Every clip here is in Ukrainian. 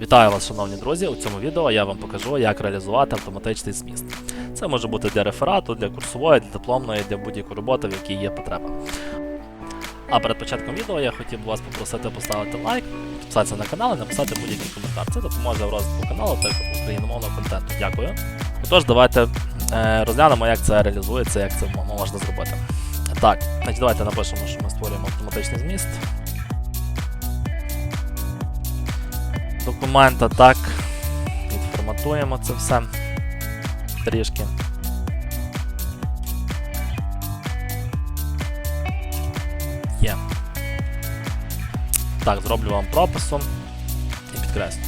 Вітаю вас, шановні друзі! У цьому відео я вам покажу, як реалізувати автоматичний зміст. Це може бути для реферату, для курсової, для дипломної, для будь-якої роботи, в якій є потреба. А перед початком відео я хотів би вас попросити поставити лайк, підписатися на канал і написати будь-який коментар. Це допоможе в розвитку каналу та україномовного контенту. Дякую. Отож, давайте е, розглянемо, як це реалізується, як це можна зробити. Так, значить, давайте напишемо, що ми створюємо автоматичний зміст. Документа так. Відформатуємо це все трішки. Є. Так, зроблю вам прописом і підкреслю.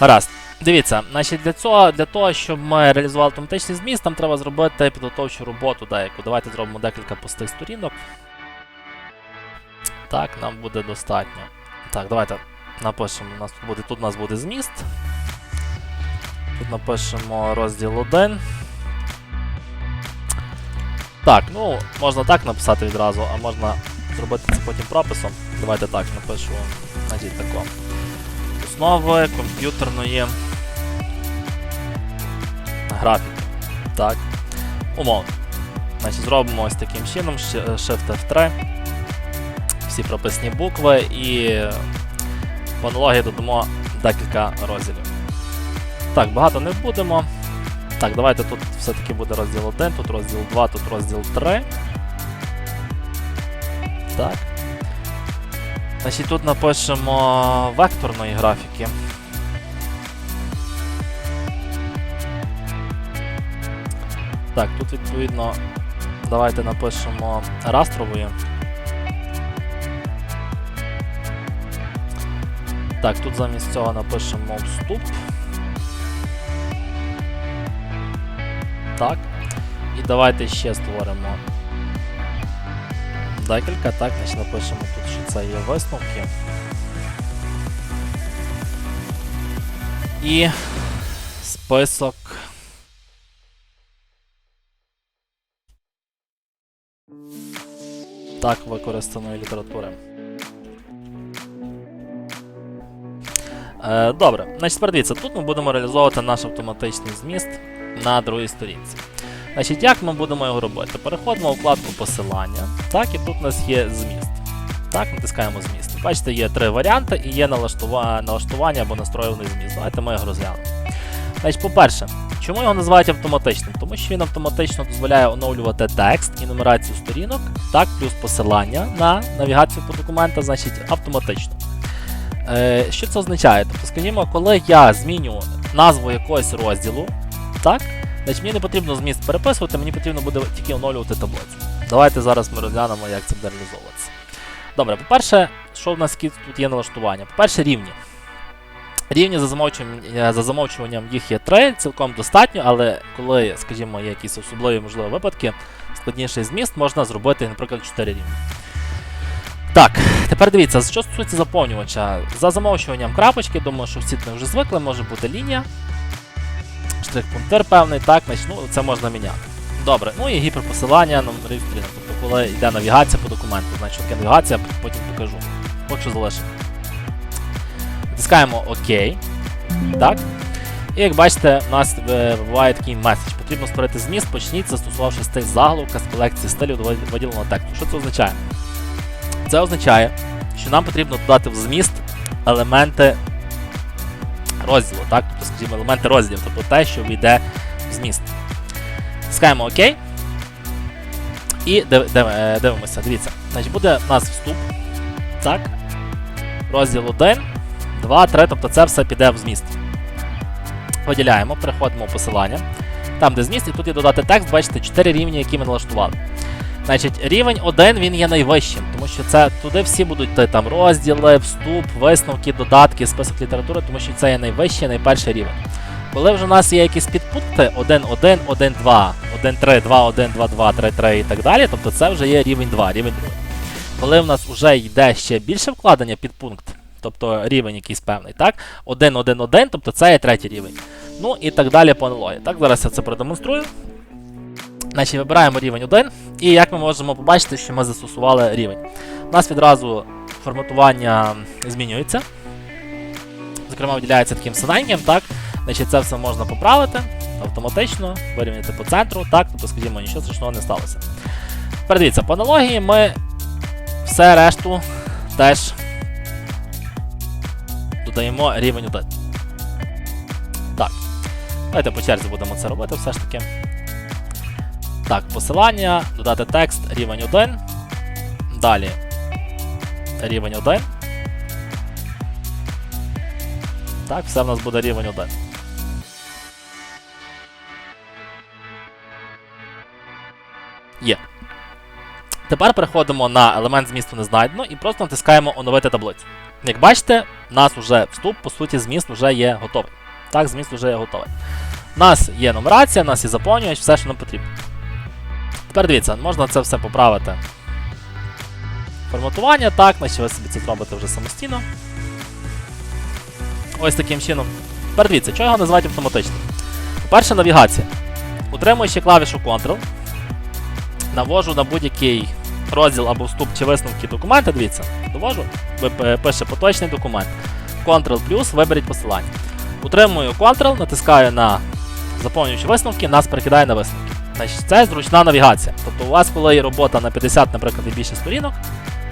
Гаразд. Дивіться, значить для цього, для того, щоб ми реалізували автоматичний зміст, нам треба зробити підготовчу роботу деяку. Давайте зробимо декілька пустих сторінок. Так, нам буде достатньо. Так, давайте напишемо. У нас тут буде, тут у нас буде зміст. Тут напишемо розділ 1. Так, ну, можна так написати відразу, а можна зробити це потім прописом. Давайте так напишу. Значить тако. Основи комп'ютерної графіки. Так. Умовно. Значить, зробимо ось таким чином, Shift F3. Всі прописні букви і по аналогії додамо декілька розділів. Так, багато не будемо. Так, давайте тут все-таки буде розділ 1, тут розділ 2, тут розділ 3. Так. Значить, тут напишемо векторної графіки. Так, тут відповідно давайте напишемо растрової. Так, тут замість цього напишемо вступ. Так. І давайте ще створимо декілька. Так, значить напишемо тут, що це є висновки. І список. Так, використаної літератури. Е, добре, значить, дивіться, тут ми будемо реалізовувати наш автоматичний зміст на другій сторінці. Значить, як ми будемо його робити? Переходимо у вкладку посилання. Так, і тут у нас є зміст. Так, натискаємо зміст. Бачите, є три варіанти і є налаштува- налаштування або настроєний зміст. Давайте ми його розглянемо. Значить, по-перше, чому його називають автоматичним? Тому що він автоматично дозволяє оновлювати текст і нумерацію сторінок, так, плюс посилання на навігацію по документах, значить, автоматично. Е, що це означає? Тобто, скажімо, коли я зміню назву якогось розділу, так, значить мені не потрібно зміст переписувати, мені потрібно буде тільки оновлювати таблицю. Давайте зараз ми розглянемо, як це буде реалізовуватися. Добре, по-перше, що в нас тут є налаштування? По-перше, рівні. Рівні за замовчуванням, е, за замовчуванням їх є три, цілком достатньо, але коли, скажімо, є якісь особливі можливі випадки, складніший зміст можна зробити, наприклад, 4 рівні. Так, тепер дивіться, що стосується заповнювача. За замовчуванням крапочки, думаю, що всі вже звикли, може бути лінія. Штрих-пунктир певний, так, ну, це можна міняти. Добре, ну і гіперпосилання номерів сторінок. Тобто, коли йде навігація по документу, значить таке навігація, потім покажу. Поки що залишимо. Натискаємо ОК. Так. І як бачите, у нас е, буває такий меседж. Потрібно створити зміст, почніть, застосувавши стиль заголовка з колекції стилів до виділеного тексту. Що це означає? Це означає, що нам потрібно додати в зміст елементи розділу, так? Тобто, скажімо, елементи розділів, тобто те, що війде в зміст. Тискаємо ОК. І див, див, е, дивимося, дивіться. Значить, буде у нас вступ. Так. Розділ 1, 2, 3, тобто це все піде в зміст. Виділяємо, переходимо в посилання. Там, де зміст, і тут є додати текст, бачите, 4 рівні, які ми налаштували. Значить, рівень 1 він є найвищим, тому що це туди всі будуть йти там розділи, вступ, висновки, додатки, список літератури, тому що це є найвищий, найперший рівень. Коли вже у нас є якісь підпункти 1.1, 1.2, 1.3, 2.1, 2.2, 3.3 і так далі, тобто це вже є рівень 2, рівень 2. Коли в нас вже йде ще більше вкладення під пункт, тобто рівень якийсь певний, так? 1.1.1, тобто це є третій рівень. Ну і так далі по аналогії. Так, зараз я це продемонструю. Значить, вибираємо рівень 1, і як ми можемо побачити, що ми застосували рівень. У нас відразу форматування змінюється. зокрема, виділяється таким синеньким, так? Значить, це все можна поправити автоматично, вирівняти по центру, так, тобто, скажімо, нічого страшного не сталося. Тепер дивіться, по аналогії ми все решту теж додаємо рівень 1. Так. Давайте по черзі будемо це робити все ж таки. Так, посилання, додати текст, рівень 1. Далі рівень 1. Так, все в нас буде рівень 1. Є. Тепер переходимо на елемент змісту не знайдено і просто натискаємо оновити таблицю. Як бачите, у нас вже вступ, по суті, зміст вже є готовий. Так, зміст вже є готовий. У нас є нумерація, у нас є заповнювач, все, що нам потрібно. Тепер дивіться, можна це все поправити. Форматування, так, значить ви собі це зробите вже самостійно. Ось таким чином. Тепер дивіться, чого його називають автоматичним? По-перше, навігація. Утримуючи клавішу Ctrl, навожу на будь-який розділ або вступ чи висновки документа, дивіться, довожу, пише поточний документ. Ctrl плюс, виберіть посилання. Утримую Ctrl, натискаю на заповнюючі висновки, нас перекидає на висновки. Значить, це зручна навігація. Тобто у вас, коли є робота на 50, наприклад, і більше сторінок,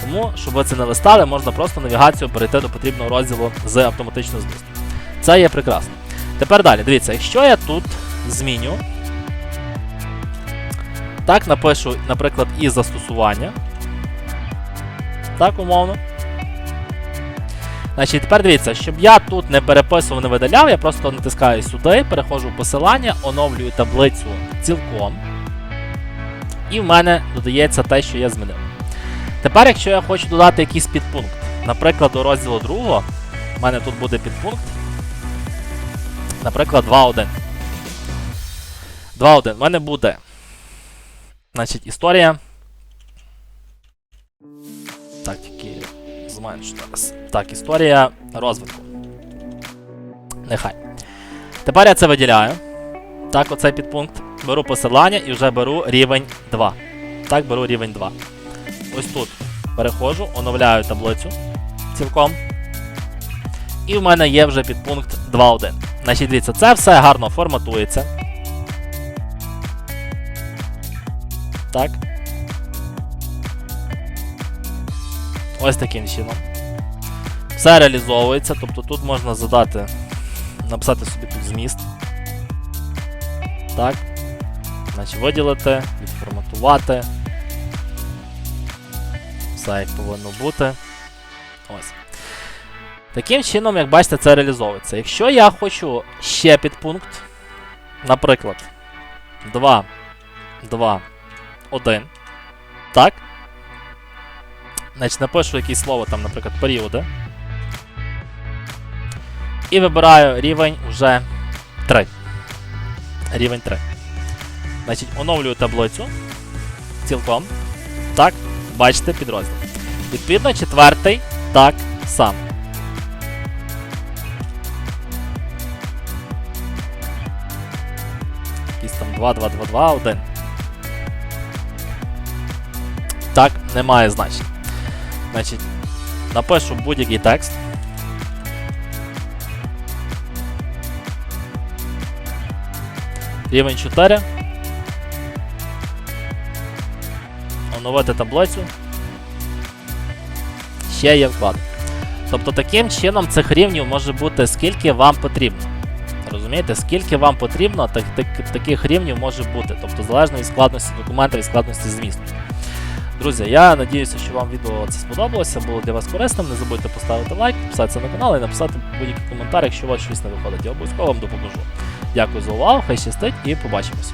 тому, щоб ви це не листали, можна просто навігацію перейти до потрібного розділу з автоматичного змісту. Це є прекрасно. Тепер далі, дивіться, якщо я тут зміню, так напишу, наприклад, і застосування. Так, умовно. Значить, тепер дивіться, щоб я тут не переписував, не видаляв, я просто натискаю сюди, переходжу в посилання, оновлюю таблицю цілком. І в мене додається те, що я змінив. Тепер, якщо я хочу додати якийсь підпункт, наприклад, до розділу 2, в мене тут буде підпункт. Наприклад, 2.1. 2.1. В мене буде. Значить, історія. Зменшу зараз. Так, історія розвитку. Нехай. Тепер я це виділяю. Так, оцей підпункт. Беру посилання і вже беру рівень 2. Так, беру рівень 2. Ось тут переходжу, оновляю таблицю цілком. І в мене є вже підпункт 2.1. Значить, дивіться, це все гарно форматується. Так. Ось таким чином. Все реалізовується, тобто тут можна задати, написати собі тут зміст. Так. Значить, виділити, відформатувати. Все як повинно бути. Ось. Таким чином, як бачите, це реалізовується. Якщо я хочу ще підпункт, наприклад, 2, 2, 1. Так. Значить, напишу якесь слово, там, наприклад, періоди. І вибираю рівень вже 3. Рівень 3. Значить, оновлюю таблицю. Цілком. Так, бачите підрозділ. Відповідно, четвертий так само. Якийсь там 2, 2, 2, 2, 1. Так, немає значення. Значить, напишу будь-який текст. Рівень 4. Оновити таблицю. Ще є вклад. Тобто таким чином цих рівнів може бути скільки вам потрібно. Розумієте, скільки вам потрібно, так, так, таких рівнів може бути. Тобто залежно від складності документа і складності змісту. Друзі, я надіюся, що вам відео це сподобалося, було для вас корисним. Не забудьте поставити лайк, підписатися на канал і написати будь-який коментар, якщо у вас щось не виходить. Я обов'язково вам допоможу. Дякую за увагу, хай щастить і побачимось.